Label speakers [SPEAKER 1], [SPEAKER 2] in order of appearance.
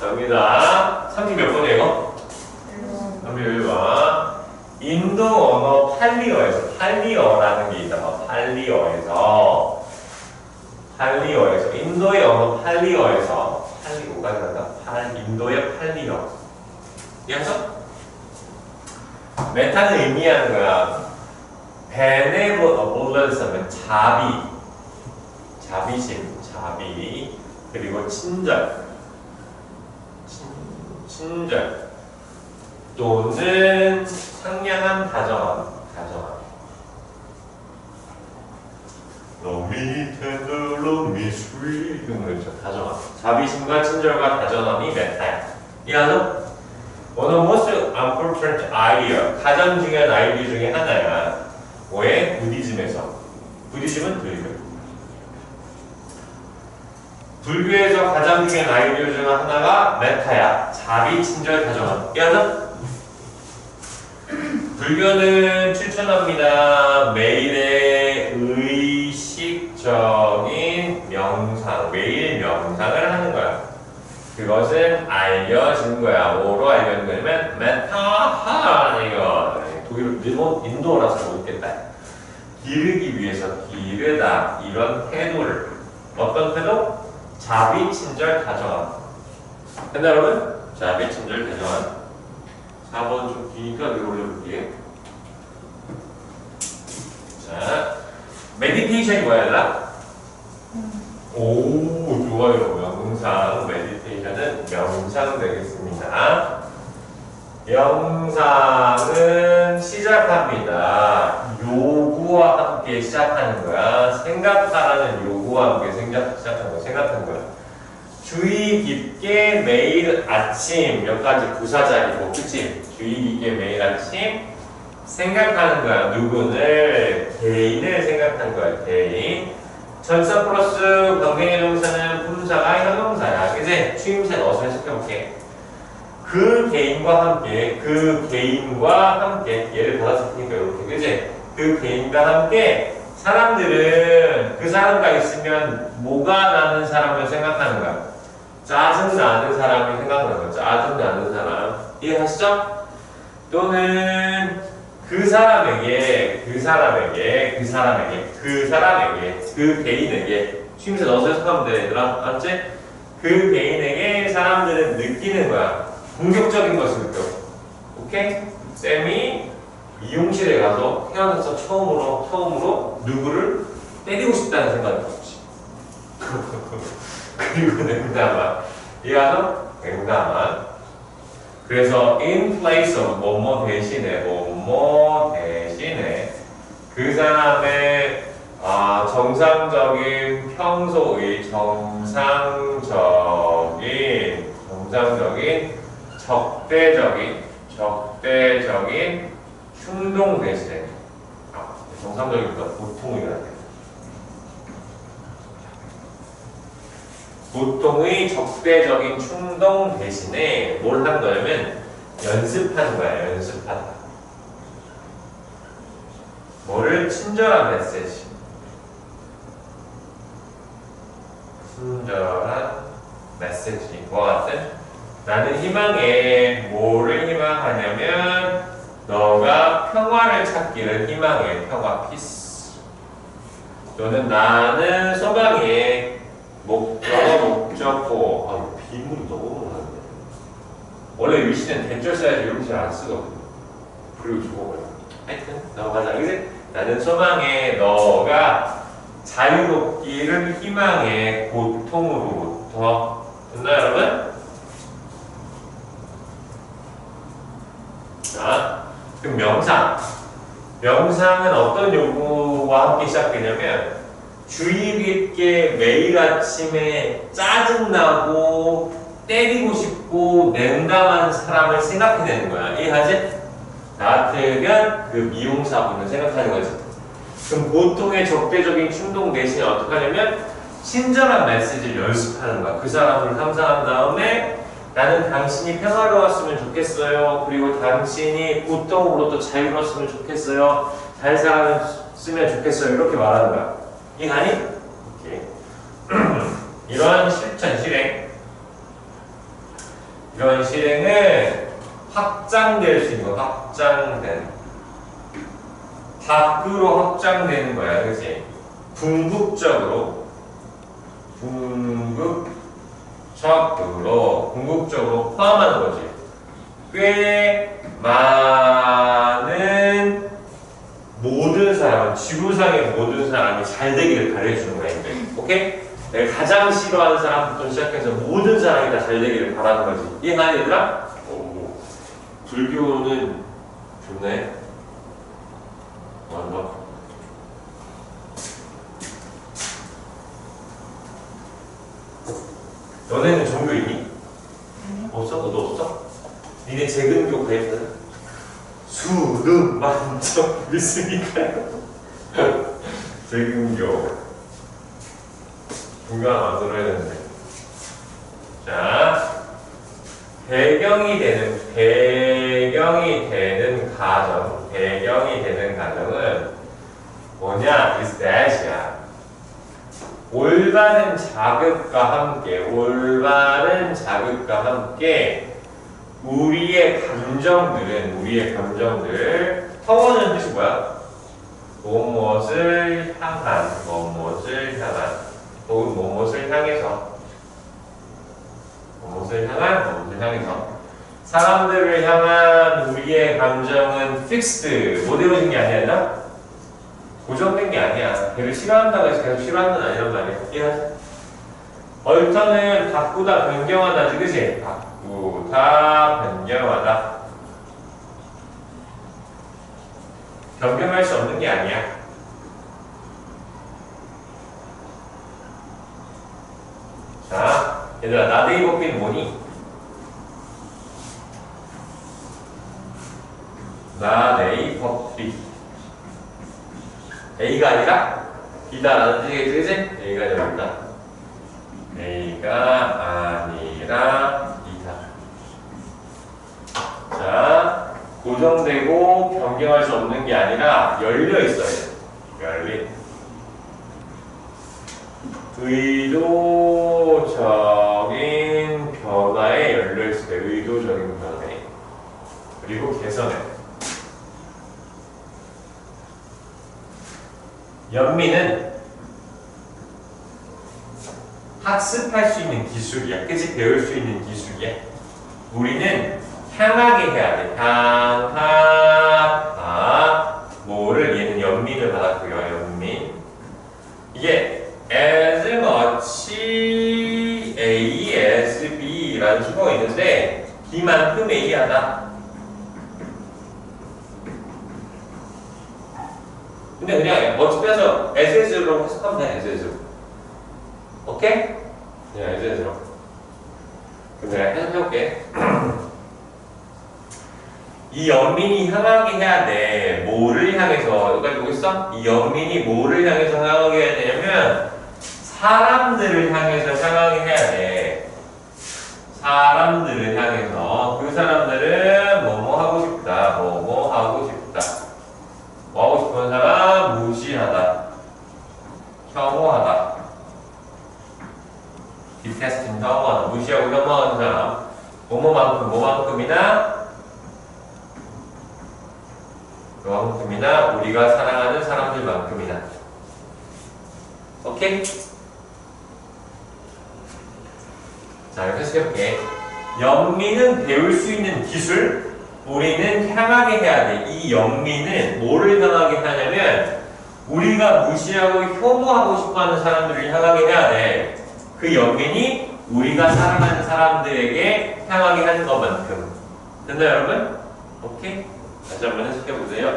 [SPEAKER 1] 갑니다. 30몇 번이에요? 31번. 인도 언어 팔리어에서, 팔리어라는 게 있다. 팔리어에서. 팔리어에서. 인도의 언어 팔리어에서. 팔리어가 된다. 팔, 인도의 팔리어. 이해하죠? 메타는 의미하는 거야. benevolence 하면 자비. 자비심, 자비. 그리고 친절. 친, 친절. 또는 상냥한 다정함, 다정함. Love me tender, love me sweet. 이런 거 있죠. 다정함. 자비심과 친절과 다정함이 메타야. 이해하죠? One of most important idea, 가장 중요한 아이디어 중에 하나야. 뭐에? 부디즘에서. 부디즘은 불교. 불교에서 가장 중요한 아이디어 중 하나가 메타야. 자비, 친절, 다정함. 이해하죠? 불교는 추천합니다. 매일의 의식적인 명상, 매일 명상을 하는 거야. 그것은 알려진 거야. 뭐로 알려진 거냐면 메타하 이거 독일, 일본, 인도라서 모르겠다. 기르기 위해서 기르다 이런 태도를 어떤 태도? 자비, 친절, 다정함. 됐나 여러분? 자비, 친절, 다정함. 4번 좀 기니까 위로 올려볼게요. 자, 메디테이션이 뭐야, 얘들아? 오, 좋아요. 명상, 메디테이션은 명상 되겠습니다. 명상은 시작합니다. 요구와 함께 시작하는 거야. 생각하라는 요구와 함께 생각, 시작하는. 생각하는 거야. 주의 깊게 매일 아침 몇 가지 부사자리고 그치? 주의 깊게 매일 아침 생각하는 거야 누구를 개인을 생각하는 거야 개인 전사 플러스 관계의 동사는 품사가 형용사야 그치? 추임새 넣어서 해석해볼게 그 개인과 함께 그 개인과 함께 예를 받아서 테니까 이렇게 그치? 그 개인과 함께 사람들은 그 사람과 있으면 뭐가 나는 사람을 생각하는 거야 짜증 나는 사람이 생각나는 거죠. 짜증 나는 사람. 이해하시죠? 또는 그 사람에게, 그 사람에게, 그 사람에게, 그 사람에게, 그 개인에게 취임새 넣어서 해석하면 돼, 얘들아. 알았지? 그 개인에게 사람들은 느끼는 거야. 공격적인 것을 느껴. 오케이? 쌤이 미용실에 가서 태어나서 처음으로, 처음으로 누구를 때리고 싶다는 생각이 들었지. 그리고 냉담한 이해하죠? 냉담한 그래서 in place of 뭐뭐 대신에 뭐뭐 대신에 그 사람의 아, 정상적인 평소의 정상적인 정상적인 적대적인 적대적인 충동 아, 정상적인 것 보통이라 돼. 보통의 적대적인 충동 대신에 뭘 한 거냐면 연습하는 거야, 연습하다. 뭐를 친절한 메시지. 친절한 메시지와 같은 나는 희망해. 뭐를 희망하냐면 찾기를 희망해. 평화, 피스. 또는 나는 소망해. 목적어 목적어 아 비문이 너무 많네 원래 위시는 대절 써야지 이런 식안 쓰거든 그리고 저거 하여튼 넘어가자 그지? 나는 소망해 너가 자유롭기를 희망해 고통으로부터 됐나 여러분? 자 그럼 명상 명상은 어떤 요구와 함께 시작되냐면 주의 깊게 매일 아침에 짜증나고 때리고 싶고 냉담한 사람을 생각해내는 거야. 이해하지? 나 같으면 그 미용사분을 생각하는 거지. 그럼 보통의 적대적인 충동 대신에 어떻게 하냐면 친절한 메시지를 연습하는 거야. 그 사람을 상상한 다음에 나는 당신이 평화로웠으면 좋겠어요. 그리고 당신이 고통으로부터 자유로웠으면 좋겠어요. 잘 살았으면 좋겠어요. 이렇게 말하는 거야. 이해하니? 오케이. 이러한 실천 실행 이런 실행은 확장될 수 있는 거, 확장된. 밖으로 확장되는 거야, 그치? 궁극적으로. 궁극 적으로. 궁극적으로 포함하는 거지. 꽤 많은 모든 사람, 지구상의 모든 사람이 잘 되기를 바라주는 거야. 오케이? 내가 가장 싫어하는 사람부터 시작해서 모든 사람이 다 잘 되기를 바라는 거지. 이해하니, 얘들아? 오, 불교는 좋네. 완전. 너네는 종교 있니? 없어? 너도 없어? 니네 재근교 가입했어? 수능 만점 믿습니까요? 재근교 하나 만들어야 되는데 자 배경이 되는 배경이 되는 가정 배경이 되는 가정은 뭐냐 is that이야 올바른 자극과 함께 올바른 자극과 함께 우리의 감정들은 우리의 감정들 터워는 뜻이 뭐야? 무엇을 향한 무엇을 향한. 혹은 무엇을 향해서. 무엇을 향한 무엇을 향해서. 사람들을 향한 우리의 감정은 못 이루어진 게 아니야 고정된 게 아니야. 걔를 싫어한다고 해서 계속 싫어하는 건 아니란 말이야. 이해하지? 얼터는 바꾸다 변경하다지 그치? 바꾸다 변경하다. 변경할 수 없는 게 아니야. 자 얘들아 나대이 복비는 뭐니? 나대이 복비 A가 아니라 B다라는 뜻이겠지 그치? A가 아니라 A가 아니라 B다. 자 고정되고 변경할 수 없는 게 아니라 열려 있어요. 열린 의도적인 변화에 열려 있어요. 의도적인 변화에. 그리고 개선해 연민은 학습할 수 있는 기술이야. 그치? 배울 수 있는 기술이야. 우리는 향하게 해야 돼. 향하다. 뭐를 얘는 연민을 받았고요. 연민. 이게 as much A as B라는 수거가 있는데 B만큼 A하다. 근데 그냥 어찌 빼서 SS로 해석하면 돼, SS로. 오케이? 그냥 SS로. 그럼 내가 해석해볼게. 이 연민이 향하게 해야 돼. 뭐를 향해서, 여기까지 보고 있어? 이 연민이 뭐를 향해서 향하게 해야 되냐면, 사람들을 향해서 향하게 해야 돼. 사람들을 향해서. 그 사람들은 뭐뭐 하고 싶다. 뭐뭐 하고 싶다. 뭐 하고 싶은 사람 무시하다 혐오하다 디테스팅 혐오하다 무시하고 혐오하는 사람 뭐뭐만큼 뭐만큼이나 그만큼이나 우리가 사랑하는 사람들만큼이나 오케이? 자 이렇게 해석해볼게 연민은 배울 수 있는 기술 우리는 향하게 해야 돼. 이 연민은 뭐를 향하게 하냐면 우리가 무시하고 혐오하고 싶어하는 사람들을 향하게 해야 돼. 그 연민이 우리가 사랑하는 사람들에게 향하게 하는 것만큼. 됐나요, 여러분? 오케이? 다시 한번 해석해 보세요.